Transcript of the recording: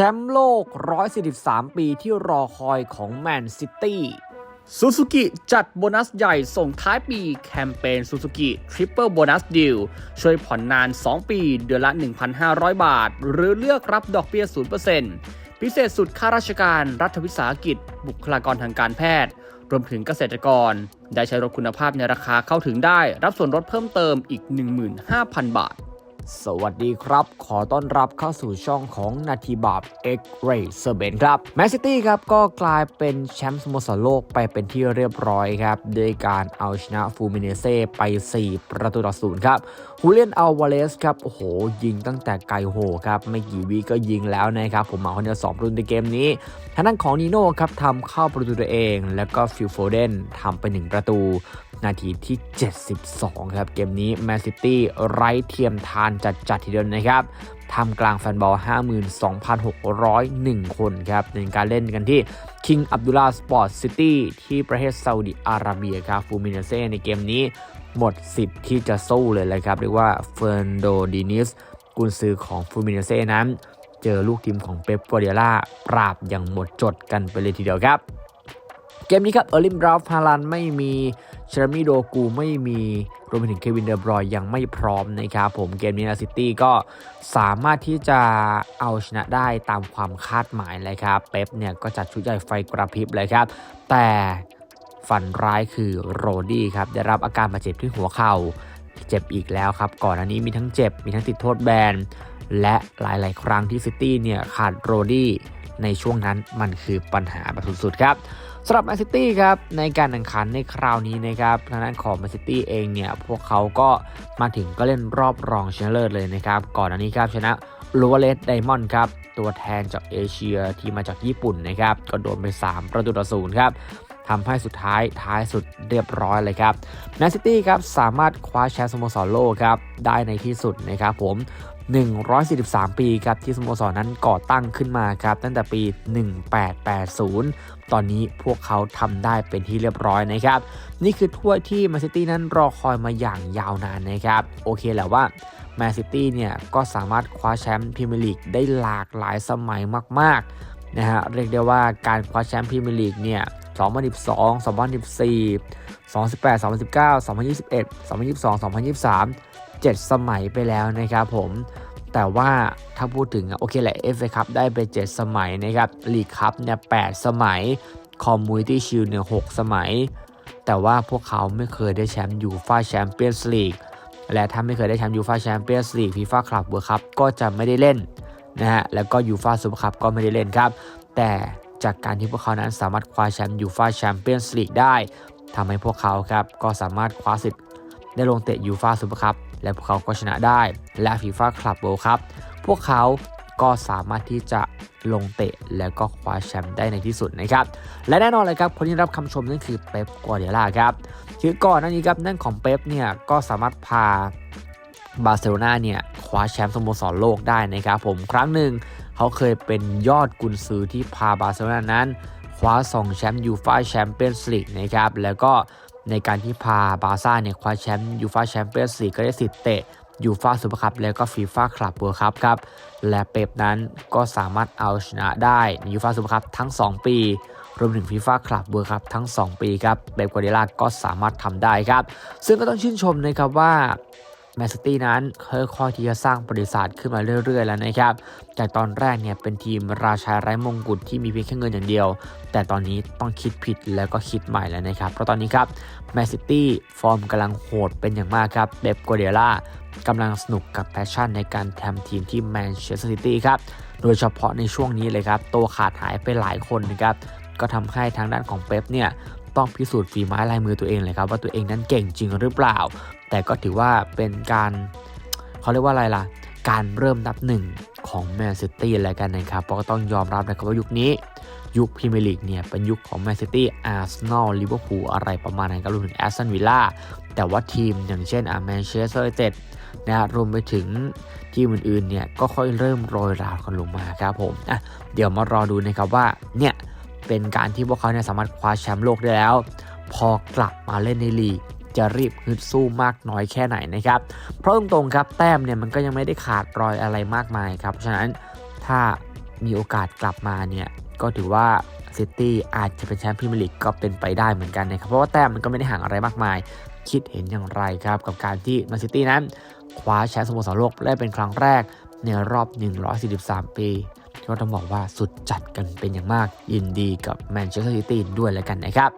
ชมป์โลก 143 ปีที่รอคอยของแมนซิตี้ซูซูกิจัดโบนัสใหญ่ส่งท้ายปีแคมเปญซูซูกิทริปเปิลโบนัสดิลช่วยผ่อนนาน 2 ปี เดือนละ 1,500 บาท หรือเลือกรับดอกเบี้ย 0%พิเศษสุดข้าราชการรัฐวิสาหกิจ บุคลากรทางการแพทย์ รวมถึงเกษตรกร ได้ใช้รถคุณภาพในราคาเข้าถึงได้ รับส่วนลดเพิ่มเติมอีก 15,000 บาท สวัสดีครับ ขอต้อนรับเข้าสู่ช่องของนาทีบาป X Ray เซอร์เบนครับแมนซิตี้ครับก็กลายเป็นแชมป์สโมสรโลกไปเป็นที่เรียบร้อยครับด้วยการเอาชนะฟูมิเนเซ่ไป 4 ประตูต่อศูนย์ครับฮูเลียนอัลวาเลสครับโอ้โห ยิงตั้งแต่ไกลโหครับไม่กี่วิก็ยิงแล้วนะครับผมมาคนเดียว2ประตูในเกมนี้ทางด้านของนีโน่ครับทำเข้าประตูตัวเอง แล้วก็ฟิลโฟเดนทำไป 1 ประตู นาทีที่ 72 ครับ เกมนี้แมนซิตี้ไร้เทียมทานจัดจัดทีเดียวนะครับทำกลางแฟนบอล 52,601 คนครับ ในการเล่นกันที่ King Abdullah Sports City ที่ประเทศซาอุดิอาระเบียครับฟูมิเนเซ่ในเกมนี้หมดสิทธิ์ที่จะสู้เลยเลยครับ เรียกว่าเฟอร์นโดดินิสกุนซือของฟูมิเนเซ่นั้น เจอลูกทีมของเป๊ปกัวเดียล่าปราบอย่างหมดจดกันไปเลยทีเดียวครับ เกมนี้ครับเออร์ลิมบราฟฮาลันไม่มีเชอร์มิโดกูไม่มีรวมไปถึงเควินเดอร์บรอยยังไม่พร้อมนะครับผมเกมนี้นะซิตี้ก็สามารถที่จะเอาชนะได้ตามความคาดหมายเลยครับเป๊ปเนี่ยก็จัดชุดใหญ่ไฟกระพริบเลยครับ แต่ฝันร้ายคือโรดี้ครับได้รับอาการบาดเจ็บที่หัวเข่าเจ็บอีกแล้วครับ ก่อนอันนี้มีทั้งเจ็บมีทั้งติดโทษแบนและหลาย ๆ ครั้งที่ซิตี้เนี่ยขาดโรดี้ในช่วงนั้นมันคือปัญหาแบบสุด ๆ ครับ สำหรับแมนซิตี้ครับในการแข่งขันในคราวนี้นะครับทางด้านของแมนซิตี้เองเนี่ยพวกเขาก็มาถึงก็เล่นรอบรองชนะเลิศเลยนะครับก่อนอันนี้ครับชนะลูวเลสไดมอนด์ครับตัวแทนจากเอเชียที่มาจากญี่ปุ่นนะครับก็โดนไป 3 ประตูต่อศูนย์ครับ ทำให้สุดท้ายท้ายสุดเรียบร้อยเลยครับแมนซิตี้ครับสามารถคว้าแชมป์สโมสรโลกครับได้ในที่สุดนะครับผม143 ปีครับที่สโมสรนั้นก่อตั้งขึ้นมาครับตั้งแต่ปี 1880 ตอนนี้พวกเขาทำได้เป็นที่เรียบร้อยนะครับ นี่คือถ้วยที่แมนซิตี้นั้นรอคอยมาอย่างยาวนานนะครับ โอเคแหละว่าแมนซิตี้เนี่ยก็สามารถคว้าแชมป์พรีเมียร์ลีกได้หลากหลายสมัยมากๆ นะฮะเรียกได้ว่าการคว้าแชมป์พรีเมียร์ลีกเนี่ย2012 2014 2018 2019 2021 2022 2023 7 สมัยไปแล้วนะครับผมแต่ว่าถ้าพูดถึงโอเคแหละ FA คัพได้ไป 7 สมัยนะครับลีกคัพเนี่ย8สมัยคอมมูนิตี้ชิลเนี่ย6สมัย แต่ว่าพวกเขาไม่เคยได้แชมป์ยูฟาแชมเปี้ยนส์ลีกและถ้าไม่เคยได้แชมป์ยูฟาแชมเปี้ยนส์ลีกฟีฟ่าคลับเวิร์คัพก็จะไม่ได้เล่น นะฮะแล้วก็ยูฟาซูเปอร์คัพก็ไม่ได้เล่นครับ แต่จากการที่พวกเขานั้นสามารถคว้าแชมป์ยูฟาแชมเปี้ยนส์ลีกได้ทำให้พวกเขาครับก็สามารถคว้าสิทธิ์ได้ลงเตะยูฟาซูเปอร์คัพและพวกเขาก็ชนะได้และฟีฟ่าคลับเวิลด์คัพพวกเขาก็สามารถที่จะลงเตะแล้วก็คว้าแชมป์ได้ในที่สุดนะครับ และแน่นอนเลยครับคนที่รับคำชมนั่นคือเป๊ปกัวเดียล่าครับคือก่อนหน้านี้ครับนั่นของเป๊ปเนี่ยก็สามารถพา บาร์เซโลนาเนี่ยคว้าแชมป์สโมสรโลกได้นะครับผมครั้งหนึ่งเขาเคยเป็นยอดกุนซือที่พาบาร์เซโลนานั้น คว้า2แชมป์ยูฟ่าแชมเปี้ยนส์ลีกนะครับแล้วก็ในการที่พาบาซ่าเนี่ยคว้าแชมป์ยูฟาแชมเปี้ยนส์ลีกก็ได้สิทธิ์เตะยูฟาซูเปอร์คัพแล้วก็ฟีฟ่าคลับเวิลด์คัพครับและเป๊ปนั้นก็สามารถเอาชนะได้ในยูฟาซูเปอร์คัพทั้ง 2 ปี รวมถึงฟีฟ่าคลับเวิลด์คัพทั้ง 2 ปีครับเป๊ปกัวเดล่าก็สามารถทำได้ครับ ซึ่งก็ต้องชื่นชมนะครับว่า แมนซิตี้นั้นค่อยๆที่จะสร้างบริษัทขึ้นมาเรื่อย ๆ แล้วนะครับ จากตอนแรกเนี่ยเป็นทีมราชาไร้มงกุฎที่มีเพียงแค่เงินอย่างเดียว แต่ตอนนี้ต้องคิดผิดแล้วก็คิดใหม่แล้วนะครับ เพราะตอนนี้ครับแมนซิตี้ฟอร์มกำลังโหดเป็นอย่างมากครับเบบกัวเดียล่ากำลังสนุกกับแพชชั่นในการทำทีมที่แมนเชสเตอร์ซิตี้ครับโดยเฉพาะในช่วงนี้เลยครับตัวขาดหายไปหลายคนนะครับก็ทำให้ทางด้านของเป๊ปเนี่ย ต้องพิสูจน์ฝีไม้ลายมือตัวเองเลยครับว่าตัวเองนั้นเก่งจริงหรือเปล่า แต่ก็ถือว่าเป็นการเขาเรียกว่าอะไรล่ะ การเริ่มนับหนึ่งของแมนซิตี้อะไรกันนะครับเพราะก็ต้องยอมรับนะครับว่ายุคนี้ยุคพรีเมียร์ลีกเนี่ยเป็นยุคของแมนซิตี้อาร์เซนอลลิเวอร์พูลอะไรประมาณนั้นก็รวมถึงแอสตันวิลล่าแต่ว่าทีมอย่างเช่นอาร์แมนเชสเตอร์ยูไนเต็ดนะรวมไปถึงทีมอื่นๆเนี่ยก็ค่อยเริ่มโรยราวกันลงมาครับผมอะเดี๋ยวมารอดูนะครับว่าเนี่ย เป็นการที่พวกเขาเนี่ยสามารถคว้าแชมป์โลกได้แล้ว พอกลับมาเล่นในลีกจะรีบฮึดสู้มากน้อยแค่ไหนนะครับ เพราะตรงๆครับแต้มเนี่ยมันก็ยังไม่ได้ขาดรอยอะไรมากมายครับ ฉะนั้นถ้ามีโอกาสกลับมาเนี่ยก็ถือว่าซิตี้อาจจะเป็นแชมป์พรีเมียร์ลีกก็เป็นไปได้เหมือนกันนะครับ เพราะว่าแต้มมันก็ไม่ได้ห่างอะไรมากมาย คิดเห็นอย่างไรครับ กับการที่แมนซิตี้นั้นคว้าแชมป์สโมสรโลกได้เป็นครั้งแรกในรอบ 143 ปี ก็ต้องบอกว่าสุดจัดกันเป็นอย่างมาก ยินดีกับแมนเชสเตอร์ซิตี้ด้วยแล้วกันนะครับ